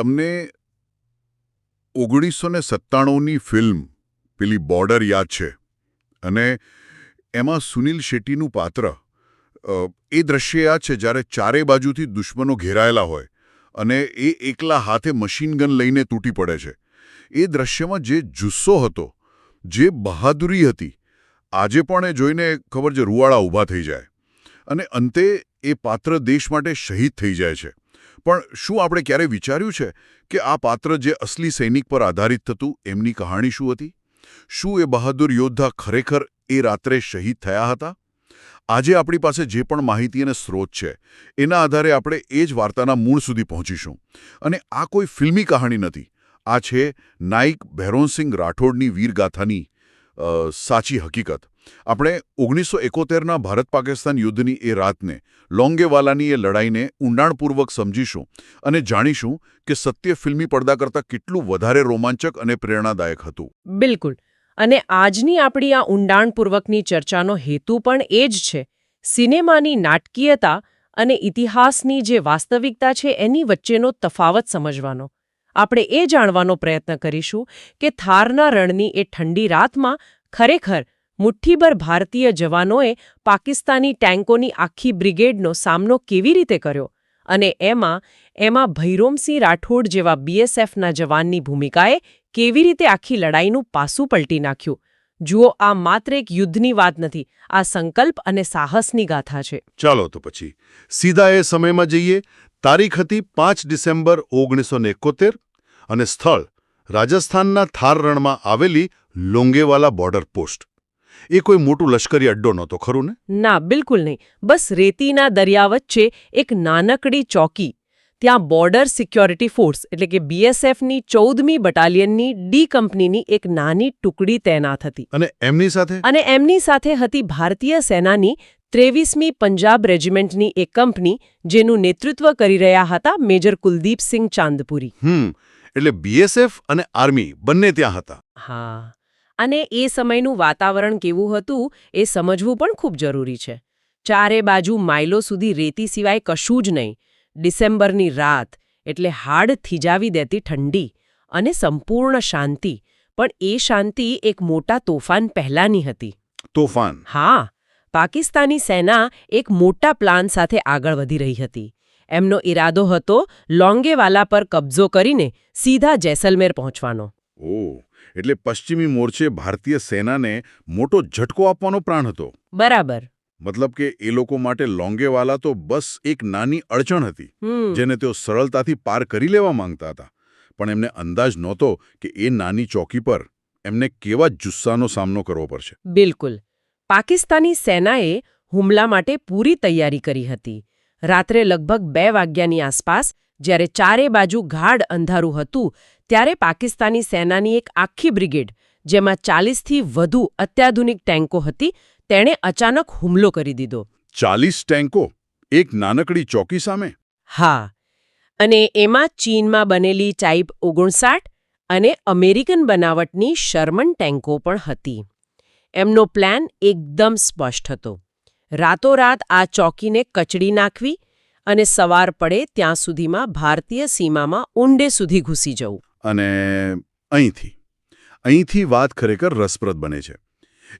તમને ઓગણીસો ને સત્તાણુંની ફિલ્મ પેલી બોર્ડર યાદ છે? અને એમાં સુનિલ શેટ્ટીનું પાત્ર એ દ્રશ્ય યાદ છે જ્યારે ચારે બાજુથી દુશ્મનો ઘેરાયેલા હોય અને એ એકલા હાથે મશીન ગન લઈને તૂટી પડે છે. એ દ્રશ્યમાં જે જુસ્સો હતો, જે બહાદુરી હતી, આજે પણ એ જોઈને ખબર છે રૂવાળા ઊભા થઈ જાય. અને અંતે એ પાત્ર દેશ માટે શહીદ થઈ જાય છે. પણ શું આપણે ક્યારે વિચાર્યું છે કે આ પાત્ર જે અસલી સૈનિક પર આધારિત થતું, એમની કહાણી શું હતી? શું એ બહાદુર યોદ્ધા ખરેખર એ રાત્રે શહીદ થયા હતા? આજે આપણી પાસે જે પણ માહિતી અને સ્રોત છે, એના આધારે આપણે એ જ વાર્તાના મૂળ સુધી પહોંચીશું. અને આ કોઈ ફિલ્મી કહાણી નથી. આ છે નાઈક ભૈરોનસિંહ રાઠોડની વીરગાથાની સાચી હકીકત. આપણે ઓગણીસો એકોતેરના ભારત પાકિસ્તાન યુદ્ધની એ રાતને લોંગેવાલાની એ લડાઈને ઊંડાણપૂર્વક સમજીશું અને જાણીશું કે સત્ય ફિલ્મી પડદા કરતાં કેટલું વધારે રોમાંચક અને પ્રેરણાદાયક હતું. બિલકુલ. અને આજની આપણી આ ઊંડાણપૂર્વકની ચર્ચાનો હેતુ પણ એ જ છે. સિનેમાની નાટકીયતા અને ઇતિહાસની જે વાસ્તવિકતા છે એની વચ્ચેનો તફાવત સમજવાનો. આપણે એ જાણવાનો પ્રયત્ન કરીશું કે થારના રણની એ ઠંડી રાતમાં ખરેખર મુઠ્ઠીભર ભારતીય જવાનોએ પાકિસ્તાની ટેન્કોની આખી બ્રિગેડનો સામનો કેવી રીતે કર્યો અને એમાં એમાં ભૈરોમસિંહ રાઠોડ જેવા બીએસએફના જવાનની ભૂમિકાએ કેવી રીતે આખી લડાઈનું પાસું પલટી નાખ્યું? જુઓ, આ માત્ર એક યુદ્ધની વાત નથી, આ સંકલ્પ અને સાહસની ગાથા છે. ચાલો તો પછી સીધા એ સમયમાં જઈએ. તારીખ હતી પાંચ ડિસેમ્બર ઓગણીસો અને સ્થળ રાજસ્થાનના થાર રણમાં આવેલી લોંગેવાલા બોર્ડર પોસ્ટ. એ કોઈ મોટું લશ્કરી અડ્ડો નહોતો ખરું ને? ના બિલકુલ નહીં. બસ રેતીના દરિયા વચ્ચે એક નાનકડી ચોકી. ત્યાં બોર્ડર સિક્યોરિટી ફોર્સ એટલે કે બીએસએફની ચૌદમી બટાલિયનની ડી કંપનીની એક નાની ટુકડી તૈનાત હતી. અને એમની સાથે? અને એમની સાથે હતી ભારતીય સેનાની ત્રેવીસમી પંજાબ રેજિમેન્ટની એક કંપની જેનું નેતૃત્વ કરી રહ્યા હતા મેજર કુલદીપસિંહ ચાંદપુરી. હમ એટલે બીએસએફ અને આર્મી બંને ત્યાં હતા. હા. અને એ સમયનું વાતાવરણ કેવું હતું એ સમજવું પણ ખૂબ જરૂરી છે. ચારે બાજુ માઇલો સુધી રેતી સિવાય કશું જ નહીં. ડિસેમ્બરની રાત એટલે હાડ થીજાવી દેતી ઠંડી અને સંપૂર્ણ શાંતિ પણ એ શાંતિ એક મોટા તોફાન પહેલાંની હતી. તોફાન? હા પાકિસ્તાની સેના એક મોટા પ્લાન સાથે આગળ વધી રહી હતી. એમનો ઈરાદો હતો લોંગેવાલા પર કબજો કરીને સીધા જેસલમેર પહોંચવાનો. એટલે પશ્ચિમી મોરચે ભારતીય સેનાને મોટો ઝટકો આપવાનો પ્રાણ હતો. બરાબર. મતલબ કે એ લોકો માટે લોંગેવાલા તો બસ એક નાની અડચણ હતી જેને તેઓ સરળતાથી પાર કરી લેવા માંગતા હતા. પણ એમને અંદાજ નહોતો કે એ નાની ચોકી પર એમને કેવા જુસ્સાનો સામનો કરવો પડશે. બિલકુલ. પાકિસ્તાની સેનાએ હુમલા માટે પૂરી તૈયારી કરી હતી. રાત્રે લગભગ બે વાગ્યાની આસપાસ જ્યારે ચારે બાજુ ગાઢ અંધારું હતું ત્યારે પાકિસ્તાની સેનાની એક આખી બ્રિગેડ જેમાં ચાલીસથી વધુ અત્યાધુનિક ટેન્કો હતી તેણે અચાનક હુમલો કરી દીધો. ચાલીસ ટેન્કો? એક નાનકડી ચોકી સામે? હા. અને એમાં ચીનમાં બનેલી ટાઈપ ઓગણસાઠ અને અમેરિકન બનાવટની શર્મન ટેન્કો પણ હતી. એમનો પ્લાન એકદમ સ્પષ્ટ હતો. રાતોરાત આ ચોકીને કચડી નાખવી અને સવાર પડે ત્યાં સુધીમાં ભારતીય સીમામાં ઊંડે સુધી ઘૂસી જવું. અને અહીંથી અહીંથી વાત ખરેખર રસપ્રદ બને છે.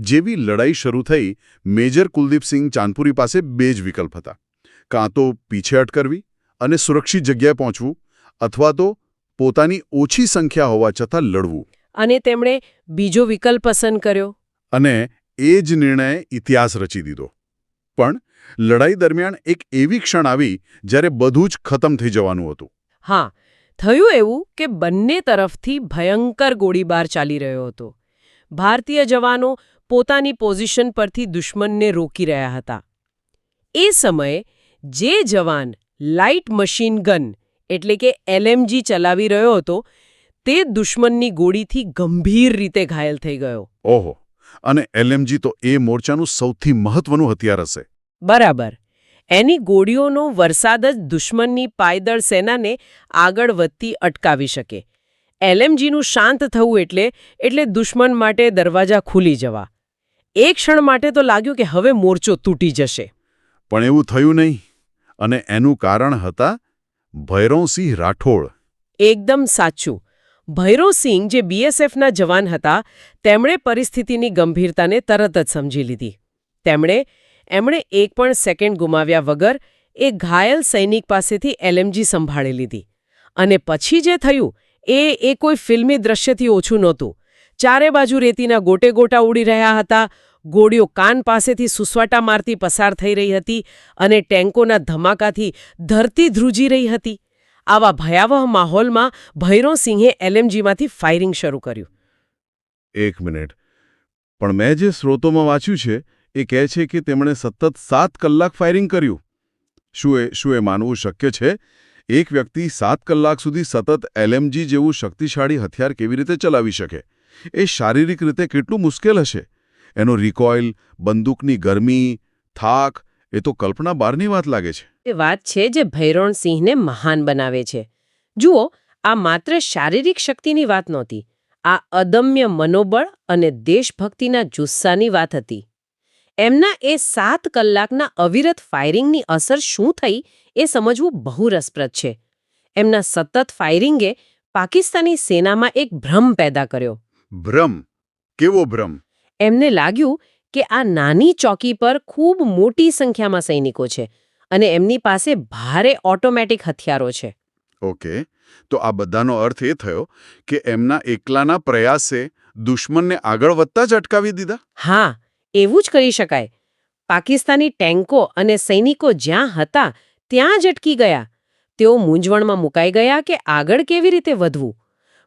જેવી લડાઈ શરૂ થઈ મેજર કુલદીપસિંહ ચાંદપુરી પાસે બે જ વિકલ્પ હતા. કાં તો પીછેહટ કરવી અને સુરક્ષિત જગ્યાએ પહોંચવું અથવા તો પોતાની ઓછી સંખ્યા હોવા છતાં લડવું. અને તેમણે બીજો વિકલ્પ પસંદ કર્યો. અને એ જ નિર્ણય ઇતિહાસ રચી દીધો. પણ લડાઈ દરમિયાન એક એવી ક્ષણ આવી જ્યારે બધું જ ખતમ થઈ જવાનું હતું. હા થયું એવું કે બંને તરફથી ભયંકર ગોળીબાર ચાલી રહ્યો હતો. ભારતીય જવાનો પોતાની પોઝિશન પરથી દુશ્મનને રોકી રહ્યા હતા. એ સમયે જે જવાન લાઇટ મશીન ગન એટલે કે એલએમજી ચલાવી રહ્યો હતો તે દુશ્મનની ગોળીથી ગંભીર રીતે ઘાયલ થઈ ગયો. ઓહો અને એલએમજી તો એ મોરચાનું સૌથી મહત્વનું હથિયાર હશે. બરાબર. એની ગોળીઓનો વરસાદ જ દુશ્મનની પાયદળ સેનાને આગળ વધતી અટકાવી શકે. એલએમજીનું શાંત થવું એટલે એટલે દુશ્મન માટે દરવાજા ખુલી જવા. એક ક્ષણ માટે તો લાગ્યું કે હવે મોરચો તૂટી જશે. પણ એવું થયું નહીં. અને એનું કારણ હતા ભૈરવસિંહ રાઠોડ. એકદમ સાચું. ભૈરવસિંહ જે બીએસએફના જવાન હતા તેમણે પરિસ્થિતિની ગંભીરતાને તરત જ સમજી લીધી. તેમણે એમણે એક પણ સેકન્ડ ગુમાવ્યા વગર એ ઘાયલ સૈનિક પાસેથી એલએમજી સંભાળી લીધી. અને પછી જે થયું, એ એ કોઈ ફિલ્મી દ્રશ્યથી ઓછું નહોતું. ચારે બાજુ રેતીના ગોટે ગોટા ઉડી રહ્યા હતા, ગોળીઓ કાન પાસેથી સુસવાટા મારતી પસાર થઈ રહી હતી અને ટેન્કોના ધમાકાથી ધરતી ધ્રુજી રહી હતી. આવા ભયાવહ માહોલમાં ભૈરોસિંહે એલએમજીમાંથી ફાયરિંગ શરૂ કર્યું. એક મિનિટ. પણ મેં જે સ્રોતોમાં વાંચ્યું છે એ કહે છે કે તેમણે સતત સાત કલાક ફાયરિંગ કર્યું. શું એ શું એ માનવું શક્ય છે? એક વ્યક્તિ સાત કલાક સુધી સતત એલએમજી જેવું શક્તિશાળી હથિયાર કેવી રીતે ચલાવી શકે? એ શારીરિક રીતે કેટલું મુશ્કેલ હશે? એનો રિકોઇલ બંદૂકની ગરમી, થાક, એ તો કલ્પના બહારની વાત લાગે છે. એ વાત છે જે ભૈરોણસિંહને મહાન બનાવે છે. જુઓ, આ માત્ર શારીરિક શક્તિની વાત નહોતી. આ અદમ્ય મનોબળ અને દેશભક્તિના જુસ્સાની વાત હતી. એમના એ સાત કલાકના અવિરત ફાયરિંગની અસર શું થઈ એ સમજવું બહુ રસપ્રદ છે. એમના સતત ફાયરિંગે પાકિસ્તાની સેનામાં એક ભ્રમ પેદા કર્યો. ભ્રમ? કેવો ભ્રમ? એમને લાગ્યું કે આ નાની ચોકી પર ખૂબ મોટી સંખ્યામાં સૈનિકો છે અને એમની પાસે ભારે ઓટોમેટિક હથિયારો છે. ઓકે. તો આ બધાનો અર્થ એ થયો કે એમના એકલાના પ્રયાસે દુશ્મનને આગળ વધતા જ અટકાવી દીધા? હા એવું જ કરી શકાય. પાકિસ્તાની ટેન્કો અને સૈનિકો જ્યાં હતા ત્યાં જ અટકી ગયા. તેઓ મૂંઝવણમાં મુકાઈ ગયા કે આગળ કેવી રીતે વધવું.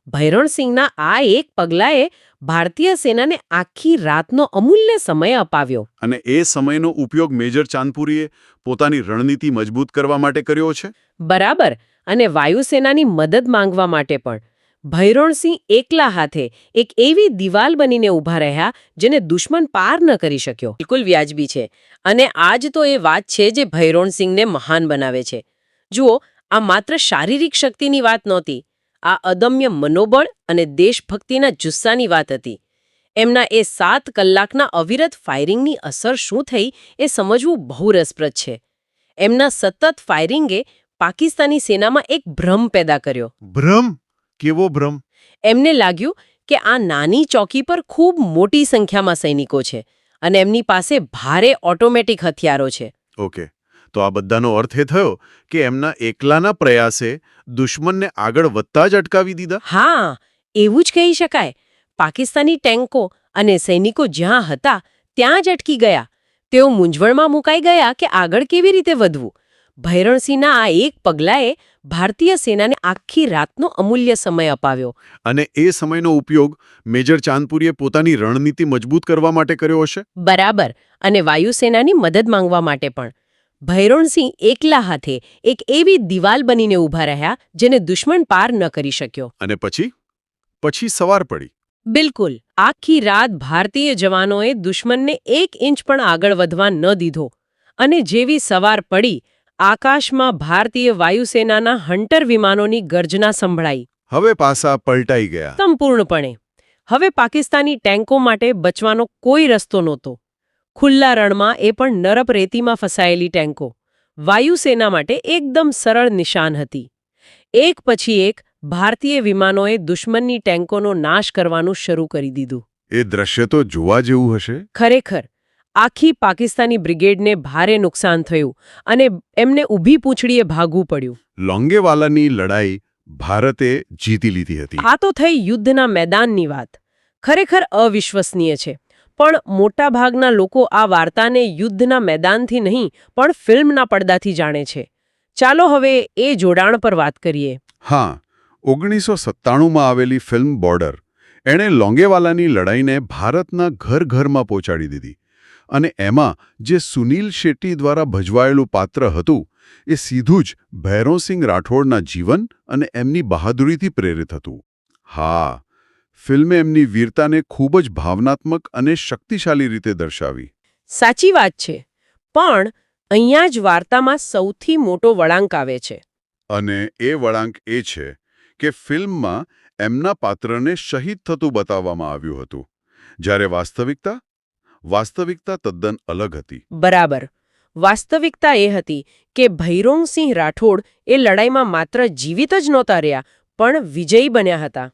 ભૈરણસિંહના આ એક પગલાએ ભારતીય સેનાને આખી રાતનો અમૂલ્ય સમય અપાવ્યો. અને એ સમયનો ઉપયોગ મેજર ચાંદપુરીએ પોતાની રણનીતિ મજબૂત કરવા માટે કર્યો છે? બરાબર અને વાયુસેનાની મદદ માંગવા માટે પણ. ભૈરોણસિંહ એકલા હાથે એક એવી દિવાલ બનીને ઊભા રહ્યા જેને દુશ્મન પાર ન કરી શક્યો. બિલકુલ વ્યાજબી છે. અને આજ તો એ વાત છે જે ભૈરોણસિંહને મહાન બનાવે છે. જુઓ, આ માત્ર શારીરિક શક્તિની વાત નહોતી. આ અદમ્ય મનોબળ અને દેશભક્તિના જુસ્સાની વાત હતી. એમના એ સાત કલાકના અવિરત ફાયરિંગની અસર શું થઈ એ સમજવું બહુ રસપ્રદ છે. એમના સતત ફાયરિંગે પાકિસ્તાની સેનામાં એક ભ્રમ પેદા કર્યો. ભ્રમ? કેવો ભ્રમ? એમને લાગ્યું કે આ નાની ચોકી પર ખૂબ મોટી સંખ્યામાં સૈનિકો છે અને એમની પાસે ભારે ઓટોમેટિક હથિયારો છે. ઓકે. તો આ બધાનો અર્થ એ થયો કે એમના એકલાના પ્રયાસે દુશ્મનને આગળ વધતા જ અટકાવી દીધા? હા એવું જ કહી શકાય. પાકિસ્તાની ટેન્કો અને સૈનિકો જ્યાં હતા ત્યાં જ અટકી ગયા. તેઓ મૂંઝવણમાં મુકાઈ ગયા કે આગળ કેવી રીતે વધવું. ભૈરણસિંહના આ એક પગલાએ ભારતીય સેનાને આખી રાતનો અમૂલ્ય સમય અપાવ્યો. અને એ સમયનો ઉપયોગ મેજર ચાંદપુરીએ પોતાની રણનીતિ મજબૂત કરવા માટે કર્યો હશે? બરાબર અને વાયુસેનાની મદદ માંગવા માટે પણ. ભૈરોણસિંહ એકલા હાથે એક એવી દિવાલ બનીને ઊભા રહ્યા જેને દુશ્મન પાર ન કરી શક્યો. અને પછી? પછી સવાર પડી. બિલકુલ આખી રાત ભારતીય જવાનોએ દુશ્મનને એક ઇંચ પણ આગળ વધવા ન દીધો. અને જેવી સવાર પડી આકાશમાં ભારતીય વાયુસેનાના હન્ટર વિમાનોની ગર્જના સંભળાઈ. હવે પાસા પલટાઈ ગયા. સંપૂર્ણપણે. હવે પાકિસ્તાની ટેન્કો માટે બચવાનો કોઈ રસ્તો નહોતો. ખુલ્લા રણમાં એ પણ નરપ રેતીમાં ફસાયેલી ટેન્કો. વાયુસેના માટે એકદમ સરળ નિશાન હતી. એક પછી એક ભારતીય વિમાનોએ દુશ્મનની ટેન્કોનો નાશ કરવાનું શરૂ કરી દીધું. એ દ્રશ્ય તો જોવા જેવું હશે? ખરેખર. આખી પાકિસ્તાની બ્રિગેડને ભારે નુકસાન થયું અને એમને ઊભી પૂંછડીએ ભાગવું પડ્યું. લોંગેવાલાની લડાઈ ભારતે જીતી લીધી હતી. આ તો થઈ યુદ્ધના મેદાનની વાત. ખરેખર અવિશ્વસનીય છે. પણ મોટાભાગના લોકો આ વાર્તાને યુદ્ધના મેદાનથી નહીં પણ ફિલ્મના પડદાથી જાણે છે. ચાલો હવે એ જોડાણ પર વાત કરીએ. હા ઓગણીસો સત્તાણુંમાં આવેલી ફિલ્મ બોર્ડર એણે લોંગેવાલાની લડાઈને ભારતના ઘર ઘરમાં પહોંચાડી દીધી. અને એમાં જે સુનીલ શેટ્ટી દ્વારા ભજવાયેલું પાત્ર હતું એ સીધું જ ભૈરવસિંહ રાઠોડના જીવન અને એમની બહાદુરીથી પ્રેરિત હતું. હા ફિલ્મે એમની વીરતાને ખૂબ જ ભાવનાત્મક અને શક્તિશાળી રીતે દર્શાવી. સાચી વાત છે પણ અહીંયા જ વાર્તામાં સૌથી મોટો વળાંક આવે છે. અને એ વળાંક એ છે કે ફિલ્મમાં એમના પાત્રને શહીદ થતું બતાવવામાં આવ્યું હતું. જ્યારે વાસ્તવિકતા વાસ્તવિકતા તદ્દન અલગ હતી. બરાબર. વાસ્તવિકતા એ હતી કે ભૈરોંગસિંહ રાઠોડ એ લડાઈમાં માત્ર જીવિત જ નહોતા રહ્યા પણ વિજયી બન્યા હતા.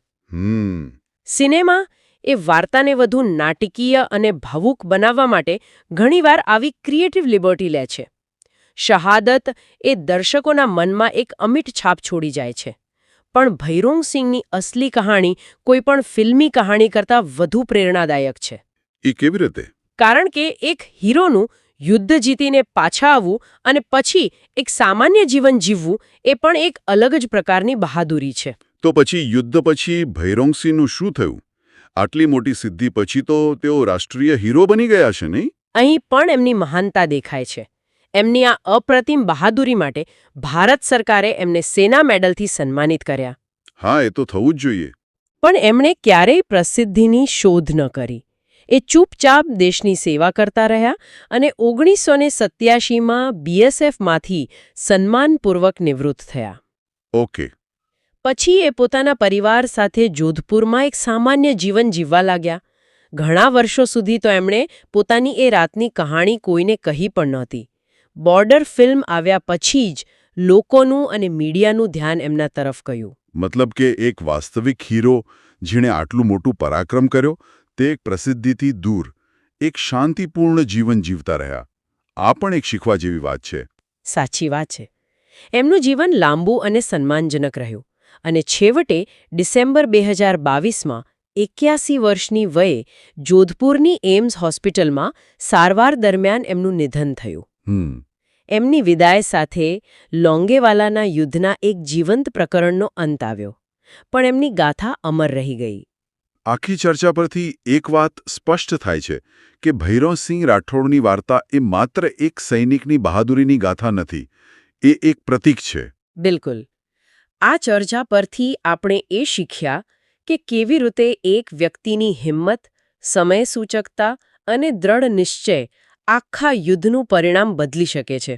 સિનેમા એ વાર્તાને વધુ નાટકીય અને ભાવુક બનાવવા માટે ઘણીવાર આવી ક્રિએટિવ લિબર્ટી લે છે. શહાદત એ દર્શકોના મનમાં એક અમિટ છાપ છોડી જાય છે. પણ ભૈરોંગ સિંહની અસલી કહાણી કોઈપણ ફિલ્મી કહાણી કરતાં વધુ પ્રેરણાદાયક છે. એ કેવી રીતે? કારણ કે એક હીરોનું યુદ્ધ જીતીને પાછા આવવું અને પછી એક સામાન્ય જીવન જીવવું એ પણ એક અલગ જ પ્રકારની બહાદુરી છે. તો પછી યુદ્ધ પછી ભૈરોંગસિંહનું શું થયું? આટલી મોટી સિદ્ધિ પછી તો તેઓ રાષ્ટ્રીય હીરો બની ગયા છે નહીં? અહીં પણ એમની મહાનતા દેખાય છે. એમની આ અપ્રતિમ બહાદુરી માટે ભારત સરકારે એમને સેના મેડલથી સન્માનિત કર્યા. હા એ તો થવું જ જોઈએ. પણ એમણે ક્યારેય પ્રસિદ્ધિની શોધ ન કરી. એ ચૂપચાપ દેશની સેવા કરતા રહ્યા અને ઓગણીસો ને સત્યાસીમાં બીએસએફમાંથી સન્માનપૂર્વક નિવૃત્ત થયા. ઓકે. પછી એ પોતાના પરિવાર સાથે જોધપુરમાં એક સામાન્ય જીવન જીવવા લાગ્યા. ઘણા વર્ષો સુધી તો એમણે પોતાની એ રાતની કહાણી કોઈને કહી પણ નહોતી. બોર્ડર ફિલ્મ આવ્યા પછી જ લોકોનું અને મીડિયાનું ધ્યાન એમના તરફ ગયું. મતલબ કે એક વાસ્તવિક હીરો જેણે આટલું મોટું પરાક્રમ કર્યો તે એક પ્રસિદ્ધિથી દૂર એક શાંતિપૂર્ણ જીવન જીવતા રહ્યા. આ પણ એક શીખવા જેવી વાત છે. સાચી વાત છે. એમનું જીવન લાંબુ અને સન્માનજનક રહ્યું અને છેવટે ડિસેમ્બર બે હજાર બાવીસમાં એક્યાસી વર્ષની વયે જોધપુરની એમ્સ હોસ્પિટલમાં સારવાર દરમિયાન એમનું નિધન થયું. એમની વિદાય સાથે લોંગેવાલાના યુદ્ધના એક જીવંત પ્રકરણનો અંત આવ્યો પણ એમની ગાથા અમર રહી ગઈ. આખી ચર્ચા પરથી એક વાત સ્પષ્ટ થાય છે કે ભૈરવસિંહ રાઠોડની વાર્તા એ માત્ર એક સૈનિકની બહાદુરીની ગાથા નથી, એ એક પ્રતીક છે. બિલકુલ. આ ચર્ચા પરથી આપણે એ શીખ્યા કે કેવી રીતે એક વ્યક્તિની હિંમત સમય સૂચકતા અને દ્રઢ નિશ્ચય આખા યુદ્ધનું પરિણામ બદલી શકે છે.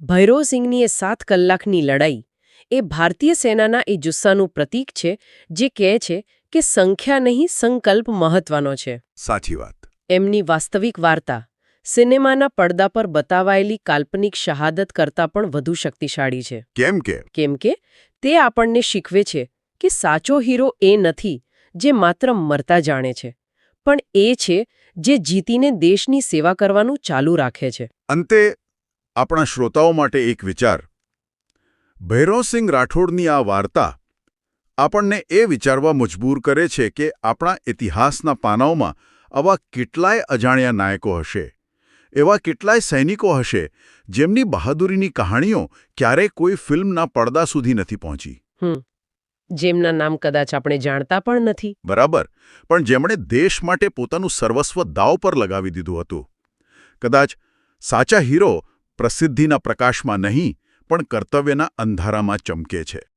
ભૈરવસિંહની એ સાત કલાકની લડાઈ એ ભારતીય સેનાના એ જુસ્સાનું પ્રતીક છે, જે કહે છે કે સંખ્યા નહીં સંકલ્પ મહત્વનો છે. સાચી વાત. એમની વાસ્તવિક વાર્તા સિનેમાના પડદા પર બતાવાયેલી કાલ્પનિક શહાદત કરતાં પણ વધુ શક્તિશાળી છે. કેમ કે? કેમ કે તે આપણને શીખવે છે કે સાચો હીરો એ નથી જે માત્ર મરતા જાણે છે પણ એ છે જે જીતીને દેશની સેવા કરવાનું ચાલુ રાખે છે. અંતે આપણા શ્રોતાઓ માટે એક વિચાર. ભૈરવસિંહ રાઠોડની આ વાર્તા આપણને એ વિચારવા મજબૂર કરે છે કે આપણા ઇતિહાસના પાનાઓમાં આવા કેટલાય અજાણ્યા નાયકો હશે. એવા કેટલાય સૈનિકો હશે જેમની બહાદુરીની કહાણીઓ ક્યારેય કોઈ ફિલ્મના પડદા સુધી નથી પહોંચી. જેમના નામ કદાચ આપણે જાણતા પણ નથી. બરાબર. પણ જેમણે દેશ માટે પોતાનું સર્વસ્વ દાવ પર લગાવી દીધું હતું. કદાચ સાચા હીરો પ્રસિદ્ધિના પ્રકાશમાં નહીં પણ કર્તવ્યના અંધારામાં ચમકે છે.